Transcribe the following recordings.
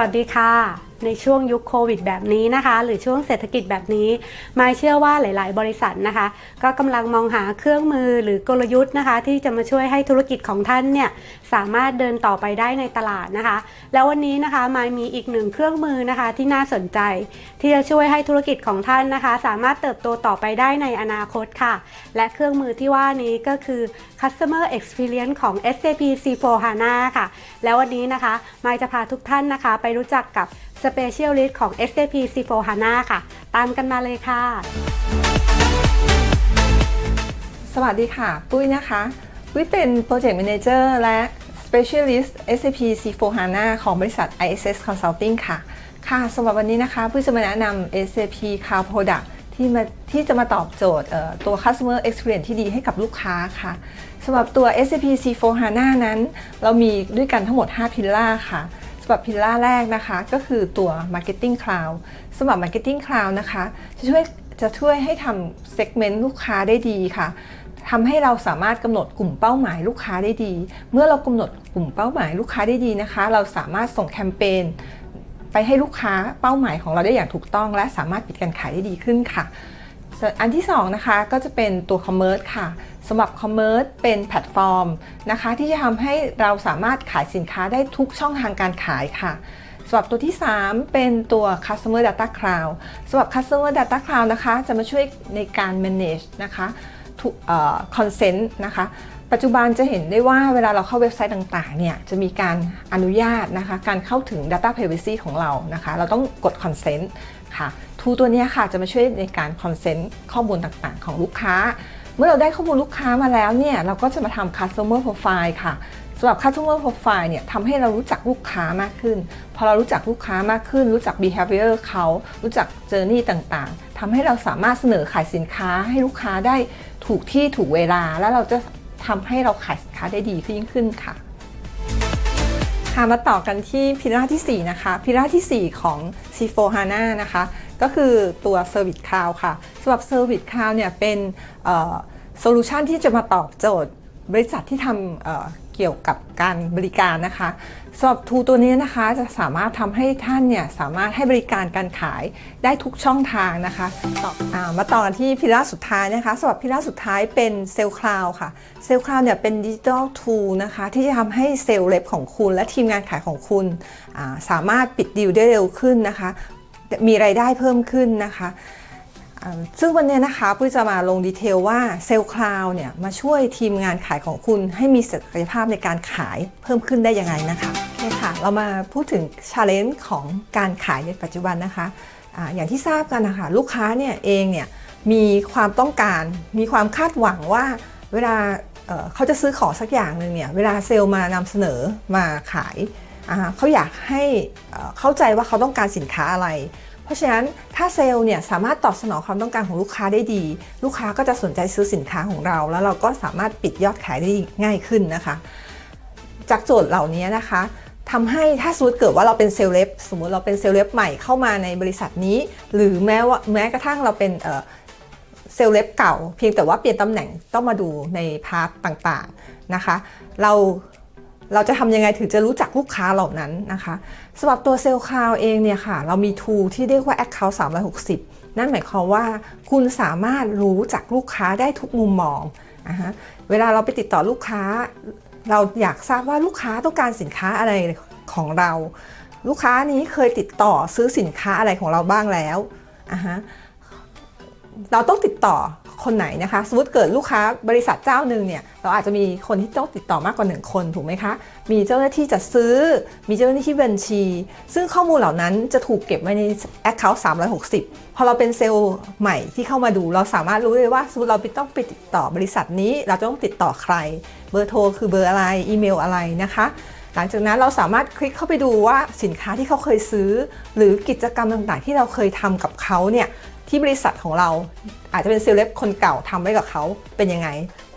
วัสดีค่ะ ในช่วงยุคโควิดแบบนี้นะคะ หรือช่วงเศรษฐกิจแบบนี้มายเชื่อว่าหลาย ๆ บริษัทนะคะ ก็กำลังมองหาเครื่องมือหรือกลยุทธ์นะคะ ที่จะมาช่วยให้ธุรกิจของท่านเนี่ยสามารถเดินต่อไปได้ในตลาดนะคะ แล้ววันนี้นะคะมายมีอีกหนึ่งเครื่องมือนะคะที่น่าสนใจ ที่จะช่วยให้ธุรกิจของท่านนะคะ สามารถเติบโตต่อไปได้ในอนาคตค่ะ และเครื่องมือที่ว่านี้ก็คือ Customer Experience ของ SAP C4 HANA ค่ะ แล้ววันนี้นะคะมายจะพาทุกท่านนะคะ ไปรู้จักกับ Specialist ของ SAP C4 HANA ค่ะ ตามกันมาเลยค่ะ สวัสดีค่ะ ปุ้ยนะคะปุ้ยเป็น Project Manager และ Specialist SAP C4 HANA ของบริษัท ISS Consulting ค่ะ ค่ะสำหรับวันนี้นะคะปุ้ยจะมาแนะนำ SAP Cloud Product ที่มาที่จะมาตอบโจทย์ตัว Customer Experience ที่ดีให้กับลูกค้าค่ะสำหรับตัว SAP C4 HANA นั้น เรามีด้วยกันทั้งหมด 5 พิลล่าค่ะำหรับพิลล่าแรกนะคะ ก็คือตัว Marketing Cloud สำหรับ Marketing Cloud นะคะ จะช่วยจะช่วยให้ทำ segment ลูกค้าได้ดีค่ะทำให้เราสามารถกำหนดกลุ่มเป้าหมายลูกค้าได้ดี เมื่อเรากำหนดกลุ่มเป้าหมายลูกค้าได้ดีนะคะ เราสามารถส่งแคมเปญไปให้ลูกค้าเป้าหมายของเราได้อย่างถูกต้อง และสามารถปิดการขายได้ดีขึ้นค่ะ อันที่สองนะคะก็จะเป็นตัว Commerce ค่ะ สำหรับ Commerce เป็นแพลตฟอร์มนะคะ ที่จะทำให้เราสามารถขายสินค้าได้ทุกช่องทางการขายค่ะสำหรับตัวที่ 3 เป็นตัว Customer Data Cloud สำหรับ Customer Data Cloud นะคะ จะมาช่วยในการ manage นะคะคอนเซนต์นะคะ ปัจจุบันจะเห็นได้ว่าเวลาเราเข้าเว็บไซต์ต่างๆ เนี่ย จะมีการอนุญาตนะคะ การเข้าถึง Data Privacy ของเรานะคะ เราต้องกด Consent ค่ะทูตัวนี้ค่ะ จะมาช่วยในการ Consent ข้อมูลต่างๆ ของลูกค้า เมื่อเราได้ข้อมูลลูกค้ามาแล้วเนี่ยเราก็จะมาทำ Customer Profile ค่ะสำหรับ Customer Profile เนี่ยทำให้เรารู้จักลูกค้ามากขึ้น พอเรารู้จักลูกค้ามากขึ้น รู้จัก behavior เขารู้จัก journey ต่างๆทำให้เราสามารถเสนอขายสินค้าให้ลูกค้าได้ถูกที่ถูกเวลา แล้วเราจะทำให้เราขายสินค้าได้ดีขึ้นยิ่งขึ้นค่ะค่ะมาต่อกันที่พิล่าที่ 4 นะคะ พิล่าที่ 4 ของ C4 HANA นะคะ ก็คือตัว Service Cloud ค่ะสำหรับ Service Cloud เนี่ยเป็นโซลูชันที่จะมาตอบโจทย์บริษัทที่ทำเเกี่ยวกับการบริการนะคะสำหรับทูตัวนี้นะคะจะสามารถทำให้ท่านเนี่ยสามารถให้บริการการขายได้ทุกช่องทางนะคะตออามาต่อกันที่พิล่าสุดท้ายนะคะสำหรับพิล่าสุดท้ายเป็นเซลล์คลาวค่ะเซลล์คลาวเนี่ยเป็นดิจิทัลทูนะคะที่จะทำให้เซลล์เล็บของคุณ และทีมงานขายของคุณ สามารถปิดดีลได้เร็วขึ้นนะคะ มีรายได้เพิ่มขึ้นนะคะซึ่งวันนี้นะคะปุ้ยจะมาลงดีเทลว่าเซลล์คลาวเนี่ยมาช่วยทีมงานขายของคุณให้มีศักยภาพในการขายเพิ่มขึ้นได้ยังไงนะคะโอเคค่ะ เรามาพูดถึงชาเลนจ์ของการขายในปัจจุบันนะคะอาอย่างที่ทราบกันนะคะลูกค้าเนี่ยเองเนี่ยมีความต้องการมีความคาดหวังว่าเวลาเเขาจะซื้อของสักอย่างหนึ่งเนี่ยเวลาเซลล์มานำเสนอมาขาย เขาอยากให้เข้าใจว่าเขาต้องการสินค้าอะไร เพราะฉะนั้นถ้าเซลล์เนี่ยสามารถตอบสนองความต้องการของลูกค้าได้ดี ลูกค้าก็จะสนใจซื้อสินค้าของเรา แล้วเราก็สามารถปิดยอดขายได้ง่ายขึ้นนะคะ จากโจทย์เหล่านี้นะคะทำให้ถ้าสมมติเกิดว่าเราเป็นเซลล์เล็บสมมติเราเป็นเซลล์เล็บใหม่เข้ามาในบริษัทนี้ หรือแม้ว่าแม้กระทั่งเราเป็นเอ่อเซลล์เล็บเก่า เพียงแต่ว่าเปลี่ยนตำแหน่งต้องมาดูในพาร์ทต่างๆนะคะ เรา เราจะทำยังไงถึงจะรู้จักลูกค้าเหล่านั้นนะคะสำหรับตัวเซลล์คลาวเองเนี่ยค่ะ เรามี tool ที่เรียกว่า Account 360 นั่นหมายความว่าคุณสามารถรู้จักลูกค้าได้ทุกมุมมองนะะเวลาเราไปติดต่อลูกค้า เราอยากทราบว่าลูกค้าต้องการสินค้าอะไรของเรา ลูกค้านี้เคยติดต่อซื้อสินค้าอะไรของเราบ้างแล้วอะฮะเราต้องติดต่อ คนไหนนะคะ สมมติเกิดลูกค้าบริษัทเจ้าหนึ่งเนี่ยเราอาจจะมีคนที่ต้องติดต่อมากกว่า 1 คนถูกไหมคะ มีเจ้าหน้าที่จัดซื้อ มีเจ้าหน้าที่บัญชี ซึ่งข้อมูลเหล่านั้นจะถูกเก็บไว้ใน Account 360 พอเราเป็นเซลล์ใหม่ที่เข้ามาดู เราสามารถรู้เลยว่าสมมติเราต้องไปติดต่อบริษัทนี้ เราต้องติดต่อใคร เบอร์โทรคือเบอร์อะไรอีเมลอะไรนะคะหลังจากนั้นเราสามารถคลิกเข้าไปดูว่าสินค้าที่เขาเคยซื้อ หรือกิจกรรมต่างๆ ที่เราเคยทำกับเขาเนี่ย ที่บริษัทของเราอาจจะเป็นเซลเลบคนเก่าทำไว้กับเขาเป็นยังไง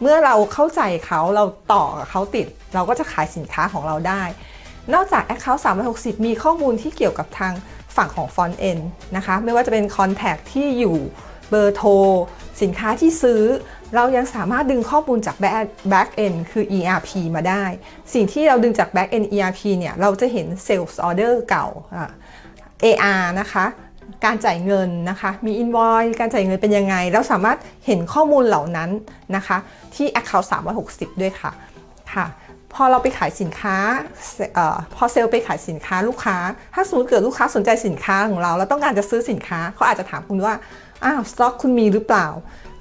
เมื่อเราเข้าใจเขาเราต่อกับเขาติด เราก็จะขายสินค้าของเราได้ นอกจาก Account 360 มีข้อมูลที่เกี่ยวกับทางฝั่งของ Front End นะคะ ไม่ว่าจะเป็น Contact ที่อยู่เบอร์โทร สินค้าที่ซื้อ เรายังสามารถดึงข้อมูลจาก back end คือ ERP มาได้ สิ่งที่เราดึงจาก back end ERP เนี่ย เราจะเห็น sales order เก่า AR นะคะ การจ่ายเงินนะคะ มีอินวอยการจ่ายเงินเป็นยังไงเราสามารถเห็นข้อมูลเหล่านั้นนะคะ ที่ account 360 ด้วยค่ะค่ะ พอเราไปขายสินค้าออพอเซลล์ไปขายสินค้าลูกค้า ถ้าสมมติเกิดลูกค้าสนใจสินค้าของเรา แล้วต้องการจะซื้อสินค้าเขาอาจจะถามคุณว่าอ้าวสต็อกคุณมีหรือเปล่า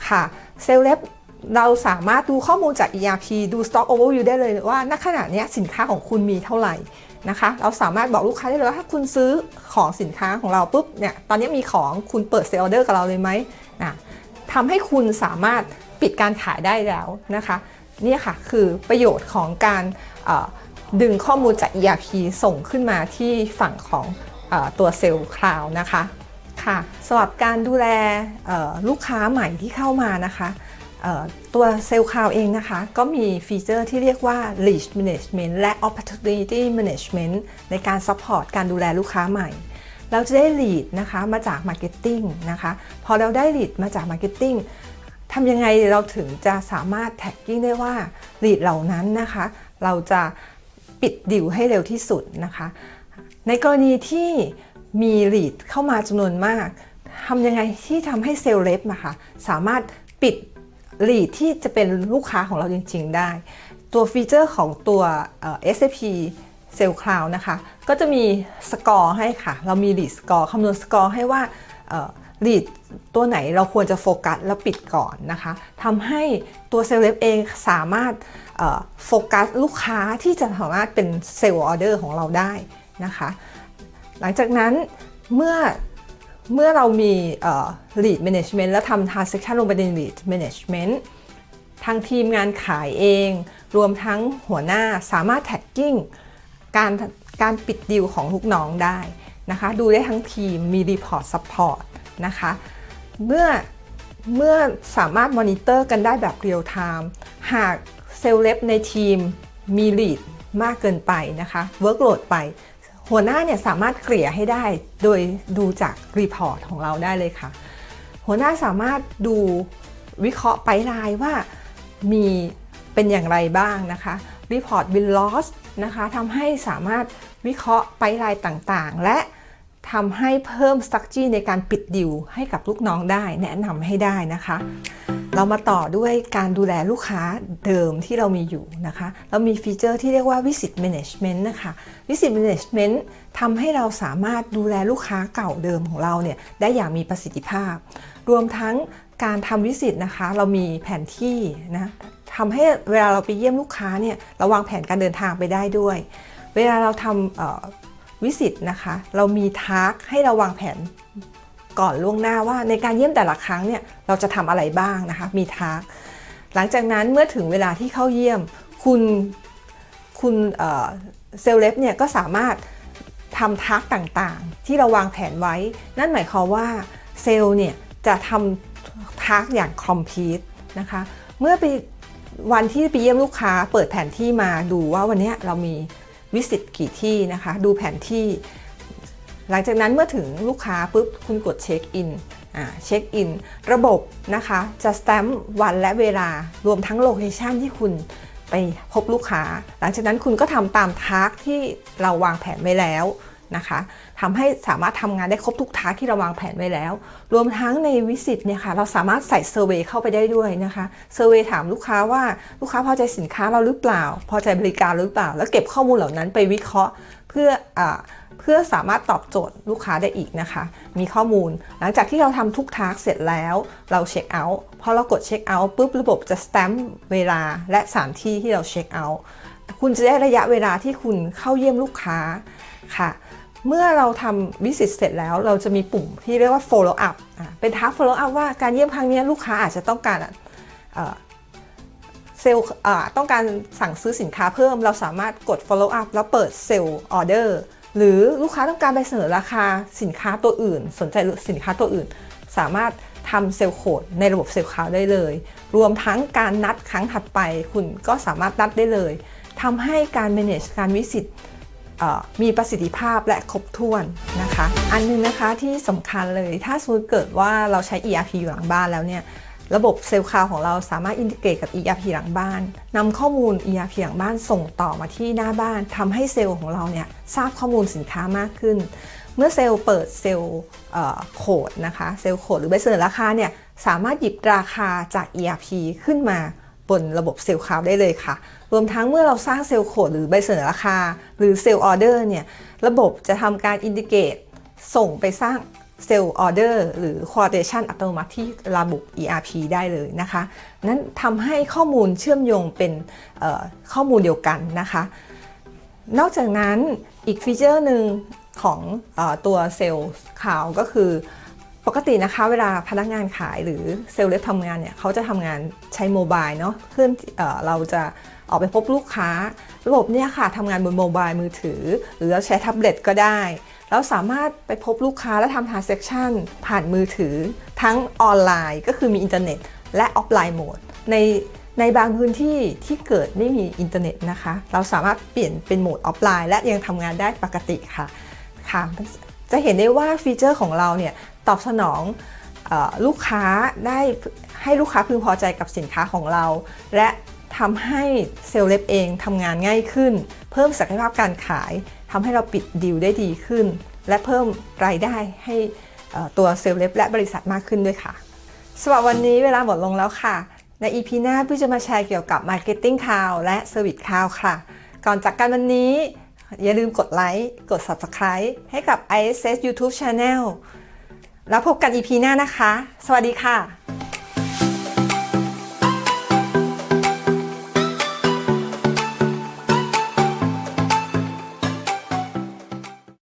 ค่ะเซลล์เล็บ เราสามารถดูข้อมูลจาก ERP ดู Stock Overview ได้เลยว่าณขณะนี้สินค้าของคุณมีเท่าไหร่นะคะ เราสามารถบอกลูกค้าได้เลยว่าถ้าคุณซื้อของสินค้าของเราปุ๊บเนี่ยตอนนี้มีของคุณเปิดเซลล์ออเดอร์กับเราเลยไหมนะทำให้คุณสามารถปิดการขายได้แล้วนะคะนี่ค่ะคือประโยชน์ของการดึงข้อมูลจาก ERP ส่งขึ้นมาที่ฝั่งของอตัวเซลล์คลาวนะคะค่ะสำหรับการดูแลลูกค้าใหม่ที่เข้ามานะคะ ตัวเซลล์คาวเองนะคะ ก็มีฟีเจอร์ที่เรียกว่า lead management และ opportunity management ในการ support การดูแลลูกค้าใหม่ เราจะได้ lead นะคะมาจาก marketing นะคะ พอเราได้ lead มาจาก marketing ทำยังไงเราถึงจะสามารถ tagging ได้ว่า lead เหล่านั้นนะคะ เราจะปิดดิวให้เร็วที่สุดนะคะ ในกรณีที่มี lead เข้ามาจำนวนมากทำยังไงที่ทำให้เซลล์เล็บนะคะสามารถปิด lead ที่จะเป็นลูกค้าของเราจริง ๆ ได้ ตัวฟีเจอร์ของตัว SAP Sales Cloud นะคะ ก็จะมีสกอร์ให้ค่ะ เรามี lead score คำนวณสกอร์ให้ว่าเอ่อ lead ตัวไหนเราควรจะโฟกัสแล้วปิดก่อนนะคะทำให้ตัวเซลล์เล็บเองสามารถโฟกัสลูกค้าที่จะสามารถเป็นเซลล์ออเดอร์ของเราได้นะคะ หลังจากนั้นเมื่อ เมื่อเรามี lead management แล้วทำ transaction ลงไปใน lead management ทางทีมงานขายเอง รวมทั้งหัวหน้าสามารถ tagging การการปิดดีลของลูกน้องได้นะคะ ดูได้ทั้งทีมมี report support นะคะ เมื่อเมื่อสามารถมอนิเตอร์กันได้แบบเรียลไทม์หากเซลล์เล็บในทีมมี lead มากเกินไปนะคะ workload ไป หัวหน้าเนี่ยสามารถเกลี่ยให้ได้โดยดูจากรีพอร์ตของเราได้เลยค่ะ หัวหน้าสามารถดูวิเคราะห์ไปลายว่ามีเป็นอย่างไรบ้างนะคะรีพอร์ต win loss นะคะทำให้สามารถวิเคราะห์ไปลายต่างๆ และทำให้เพิ่ม strategy ในการปิดดิวให้กับลูกน้องได้แนะนำให้ได้นะคะ เรามาต่อด้วยการดูแลลูกค้าเดิมที่เรามีอยู่นะคะ เรามีฟีเจอร์ที่เรียกว่า Visit Management นะคะ Visit Management ทำให้เราสามารถดูแลลูกค้าเก่าเดิมของเราเนี่ยได้อย่างมีประสิทธิภาพ รวมทั้งการทำวิสิตนะคะ เรามีแผนที่นะทำให้เวลาเราไปเยี่ยมลูกค้าเนี่ยเราวางแผนการเดินทางไปได้ด้วย เวลาเราทำวิสิตนะคะ เรามีทาร์กให้เราวางแผน ก่อนล่วงหน้าว่าในการเยี่ยมแต่ละครั้งเนี่ยเราจะทำอะไรบ้างนะคะมีทาร์กหลังจากนั้นเมื่อถึงเวลาที่เข้าเยี่ยมคุณคุณเซลล์เล็บเนี่ยก็สามารถทำทาร์กต่างๆ ที่เราวางแผนไว้ นั่นหมายความว่าเซลล์เนี่ยจะทำทาร์กอย่างคอมพลีทนะคะ เมื่อไปวันที่ไปเยี่ยมลูกค้าเปิดแผนที่มาดูว่าวันนี้เรามีวิสิตกี่ที่นะคะ ดูแผนที่ หลังจากนั้นเมื่อถึงลูกค้าปุ๊บคุณกดเช็คอินเช็คอินระบบนะคะจะสแตมป์วันและเวลารวมทั้งโลเคชันที่คุณไปพบลูกค้า หลังจากนั้นคุณก็ทำตามทาร์กที่เราวางแผนไว้แล้วนะคะทำให้สามารถทำงานได้ครบทุกทาร์กที่เราวางแผนไว้แล้ว รวมทั้งในวิสิตเนี่ยค่ะเราสามารถใส่เซอร์เวยเข้าไปได้ด้วยนะคะเซอร์เวยถามลูกค้าว่าลูกค้าพอใจสินค้าเราหรือเปล่า พอใจบริการหรือเปล่า แล้วเก็บข้อมูลเหล่านั้นไปวิเคราะห์เพื่ออ เพื่อสามารถตอบโจทย์ลูกค้าได้อีกนะคะ มีข้อมูล หลังจากที่เราทำทุกทาร์กเสร็จแล้ว เราเช็คเอาท์พอเรากดเช็คเอาท์ปุ๊บระบบจะสแตมป์เวลาและสถานที่ที่เราเช็คเอาท์คุณจะได้ระยะเวลาที่คุณเข้าเยี่ยมลูกค้าค่ะเมื่อเราทำวิสิตเสร็จแล้วเราจะมีปุ่มที่เรียกว่า follow up เป็นทัก follow up ว่าการเยี่ยมครั้งนี้ลูกค้าอาจจะต้องการเอ่อเซลต้องการสั่งซื้อสินค้าเพิ่ม เราสามารถกด follow up แล้วเปิดเซลล์ออเดอร์ หรือลูกค้าต้องการไปเสนอราคาสินค้าตัวอื่น สนใจสินค้าตัวอื่น สามารถทำเซลล์โคดในระบบเซลล์คาวได้เลย รวมทั้งการนัดครั้งถัดไป คุณก็สามารถนัดได้เลยทำให้การ manage การวิสิตมีประสิทธิภาพและครบถ้วนนะคะ อันหนึงนะคะที่สำคัญเลยถ้าสมมติเกิดว่าเราใช้ ERP อยู่หลังบ้านแล้วเนี่ย ระบบเซลล์คลาวของเราสามารถอินทิเกรตกับ ERP หลังบ้านนำข้อมูล ERP หลังบ้านส่งต่อมาที่หน้าบ้านทำให้เซลล์ของเราเนี่ยทราบข้อมูลสินค้ามากขึ้น เมื่อเซลล์เปิดเซลล์โคดนะคะเซลล์โคดหรือใบเสนอราคาเนี่ยสามารถหยิบราคาจาก ERP ขึ้นมาบนระบบเซลล์คลาวได้เลยค่ะ รวมทั้งเมื่อเราสร้างเซลล์โคดหรือใบเสนอราคา หรือเซลล์ออเดอร์เนี่ยระบบจะทำการอินดิเกตส่งไปสร้าง เซลล์ออเดอร์หรือ quotation อัตโนมัติที่ระบบ ERP ได้เลยนะคะ นั้นทำให้ข้อมูลเชื่อมโยงเป็นข้อมูลเดียวกันนะคะ นอกจากนั้นอีกฟีเจอร์หนึ่งของอตัวเซลล์ข่าวก็คือ ปกตินะคะเวลาพนักงานขายหรือเซลล์เล็บทำงานเนี่ยเขาจะทำงานใช้โมบายเนาะเพื่อนเออเราจะออกไปพบลูกค้า ระบบเนี่ยค่ะทำงานบนโมบายมือถือ หรือเราใช้แท็บเล็ตก็ได้ เราสามารถไปพบลูกค้าและทำ transaction ผ่านมือถือ ทั้งออนไลน์ก็คือมีอินเทอร์เน็ต และออฟไลน์โหมดในในบางพื้นที่ที่เกิดไม่มีอินเทอร์เน็ตนะคะ เราสามารถเปลี่ยนเป็นโหมดออฟไลน์ และยังทำงานได้ปกติค่ะค่ะจะเห็นได้ว่าฟีเจอร์ของเราเนี่ยตอบสนองออลูกค้าได้ให้ลูกค้าพึงพอใจกับสินค้าของเรา และทำให้เซลล์เล็บเองทำงานง่ายขึ้น เพิ่มศักยภาพการขาย ทำให้เราปิดดีลได้ดีขึ้น และเพิ่มรายได้ให้ตัวเซลล์เล็บและบริษัทมากขึ้นด้วยค่ะสำหรับวันนี้เวลาหมดลงแล้วค่ะ ใน EP หน้าพี่จะมาแชร์เกี่ยวกับ Marketing Cloud และ Service Cloud ค่ะ ก่อนจากกันวันนี้ อย่าลืมกดไลค์กด Subscribe ให้กับ ISS YouTube Channel แล้วพบกัน EP หน้านะคะ สวัสดีค่ะ